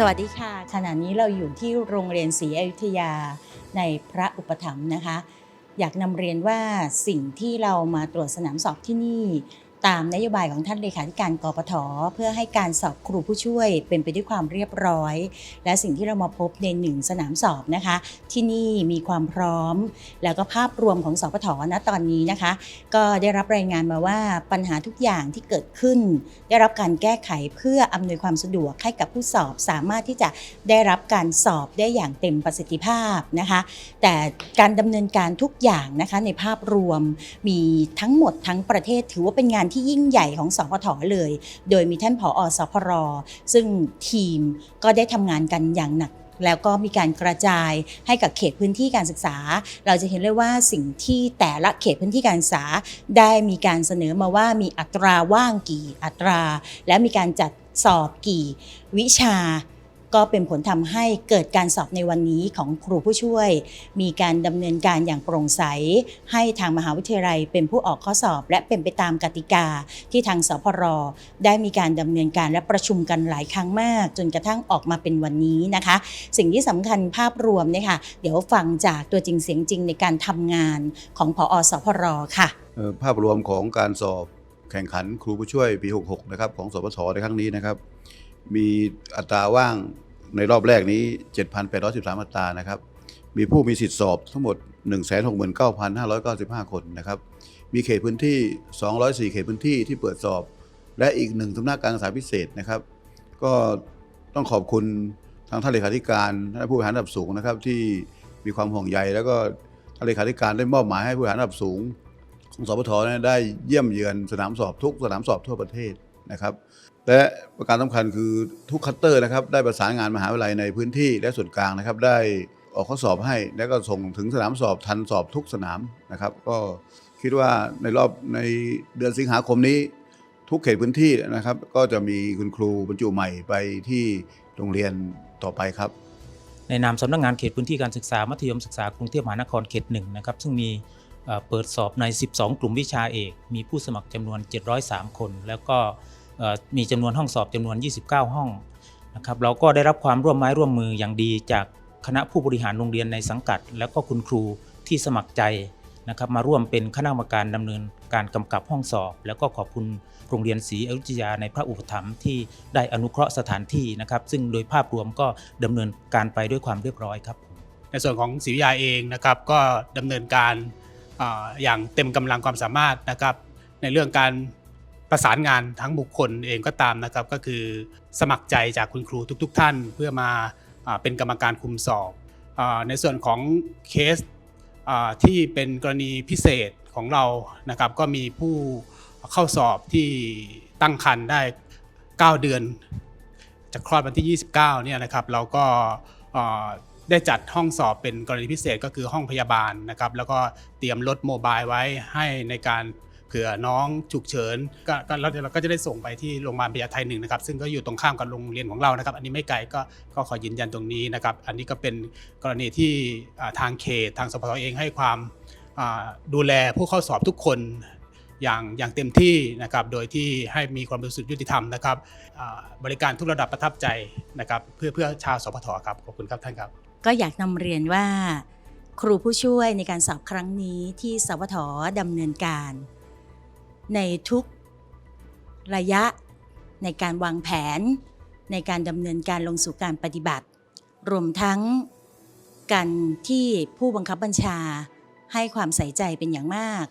สวัสดีค่ะ ขณะนี้เราอยู่ที่โรงเรียนศรีอยุธยาในพระอุปถัมภ์นะคะ อยากนำเรียนว่าสิ่งที่เรามาตรวจสนามสอบที่นี่ ตามนโยบายของท่านเลขาธิการกปทเพื่อให้การสอบครูผู้ช่วยเป็นไปด้วยความเรียบร้อย และสิ่งที่เรามาพบในหนึ่งสนามสอบนะคะ ที่นี่มีความพร้อม แล้วก็ภาพรวมของสปทณตอนนี้นะคะ ก็ได้รับรายงานมาว่าปัญหาทุกอย่างที่เกิดขึ้น ได้รับการแก้ไขเพื่ออำนวยความสะดวกให้กับผู้สอบสามารถที่จะได้รับการสอบได้อย่างเต็มประสิทธิภาพนะคะ แต่การดำเนินการทุกอย่างนะคะในภาพรวมมีทั้งหมดทั้งประเทศถือว่าเป็นงานที่ยิ่งใหญ่ของสพทเลย โดยมีท่านผอสพรซึ่งทีมก็ได้ทำงานกันอย่างหนักแล้วก็มีการกระจายให้กับเขตพื้นที่การศึกษา เราจะเห็นเลยว่าสิ่งที่แต่ละเขตพื้นที่การศึกษา ได้มีการเสนอมาว่ามีอัตราว่างกี่อัตรา และมีการจัดสอบกี่วิชา ก็เป็นผลทำให้เกิดการสอบในวันนี้ของครูผู้ช่วย มีการดำเนินการอย่างโปร่งใส ให้ทางมหาวิทยาลัยเป็นผู้ออกข้อสอบ และเป็นไปตามกติกาที่ทางสพรได้มีการดำเนินการและประชุมกันหลายครั้งมาก จนกระทั่งออกมาเป็นวันนี้นะคะ สิ่งที่สำคัญภาพรวมเนี่ยค่ะเดี๋ยวฟังจากตัวจริงเสียงจริงในการทำงานของพอสพรค่ะภาพรวมของการสอบแข่งขันครูผู้ช่วยปี 66 นะครับของสปทในครั้งนี้นะครับ มีอัตราว่างในรอบแรกนี้ 7,813 อัตรานะครับ มีผู้มีสิทธิสอบทั้งหมด 169,595 คนนะครับ มีเขตพื้นที่ 204 เขตพื้นที่ที่เปิดสอบ และอีกหนึ่งสำนักการศึกษาพิเศษนะครับ ก็ต้องขอบคุณทางท่านเลขาธิการและผู้บริหารระดับสูงนะครับ ที่มีความห่วงใย แล้วก็ท่านเลขาธิการได้มอบหมายให้ผู้บริหารระดับสูงของสปทได้เยี่ยมเยือนสนามสอบทุกสนามสอบทั่วประเทศ นะครับ และประการสำคัญคือทุกคัตเตอร์นะครับได้ประสานงานมหาวิทยาลัยในพื้นที่และส่วนกลางนะครับได้ออกข้อสอบให้ แล้วก็ส่งถึงสนามสอบทันสอบทุกสนามนะครับ ก็คิดว่าในรอบในเดือนสิงหาคมนี้ ทุกเขตพื้นที่นะครับ ก็จะมีคุณครูบรรจุใหม่ไปที่โรงเรียนต่อไปครับ ในนามสำนักงานเขตพื้นที่การศึกษามัธยมศึกษากรุงเทพมหานครเขตหนึ่งนะครับซึ่งมีเปิดสอบใน 12 กลุ่มวิชาเอก มีผู้สมัครจำนวน 703 คน แล้วก็ มีจำนวนห้องสอบจำนวน 29 ห้องนะครับเราก็ได้รับความร่วมไม้ร่วมมืออย่างดีจากคณะผู้บริหารโรงเรียนในสังกัด แล้วก็คุณครูที่สมัครใจนะครับมาร่วมเป็นคณะกรรมการดำเนินการกำกับห้องสอบ แล้วก็ขอบคุณโรงเรียนศรีอยุธยาในพระอุปถัมภ์ที่ได้อนุเคราะห์สถานที่นะครับ ซึ่งโดยภาพรวมก็ดำเนินการไปด้วยความเรียบร้อยครับ ในส่วนของศรีวิทยาเองนะครับก็ดำเนินการอาอย่างเต็มกำลังความสามารถนะครับ ในเรื่องการ ประสานงานทั้งบุคคลเองก็ตามนะครับ ก็คือสมัครใจจากคุณครูทุก ๆ ท่าน เพื่อมาอเป็นกรรมการคุมสอบอในส่วนของเคสที่เป็นกรณีพิเศษของเรานะครับ ก็มีผู้เข้าสอบที่ตั้งครรภ์ได้ 9 เดือนจากคลอดวันที่ 29เนี่ยนะครับ เราก็ได้จัดห้องสอบเป็นกรณีพิเศษก็คือห้องพยาบาลนะครับ แล้วก็เตรียมรถโมบายไว้ให้ในการ เผื่อน้องฉุกเฉินก็ก็เราเราก็จะได้ส่งไปที่โรงพยาบาลพญาไทหนึ่งนะครับซึ่งก็อยู่ตรงข้ามกับโรงเรียนของเรานะครับ อันนี้ไม่ไกลก็ก็ขอยืนยันตรงนี้นะครับ อันนี้ก็เป็นกรณีที่อ่าทางเขตทางสพทเองให้ความอ่าดูแลผู้เข้าสอบทุกคนอย่างอย่างเต็มที่นะครับ โดยที่ให้มีความบริสุทธิ์ยุติธรรมนะครับอ่าบริการทุกระดับประทับใจนะครับ เพื่อเพื่อชาวสพทครับขอบคุณครับท่านครับ ก็อยากนำเรียนว่า ครูผู้ช่วยในการสอบครั้งนี้ที่สวทดำเนินการ ในทุกระยะในการวางแผน ในการดำเนินการลงสู่การปฏิบัติ รวมทั้งการที่ผู้บังคับบัญชาให้ความใส่ใจเป็นอย่างมาก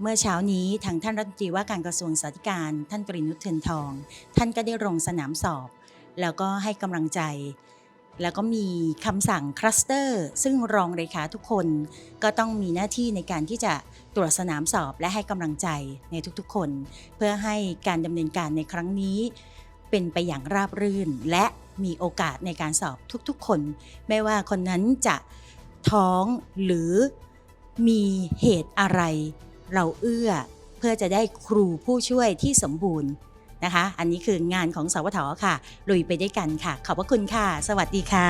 เมื่อเช้านี้ทางท่านรัฐมนตรีว่าการกระทรวงสาธการ ท่านตรีนุชเทนทอง ท่านก็ได้ลงสนามสอบ แล้วก็ให้กำลังใจ แล้วก็มีคำสั่งคลัสเตอร์ซึ่งรองเลขาทุกคนก็ต้องมีหน้าที่ในการที่จะตรวจสนามสอบและให้กำลังใจในทุกๆคน เพื่อให้การดำเนินการในครั้งนี้ เป็นไปอย่างราบรื่น และมีโอกาสในการสอบทุกๆ คน ไม่ว่าคนนั้นจะท้องหรือมีเหตุอะไร เราเอื้อเพื่อจะได้ครูผู้ช่วยที่สมบูรณ์ นะคะ อันนี้คืองานของสวทค่ะ ลุยไปด้วยกันค่ะ ขอบพระคุณค่ะ สวัสดีค่ะ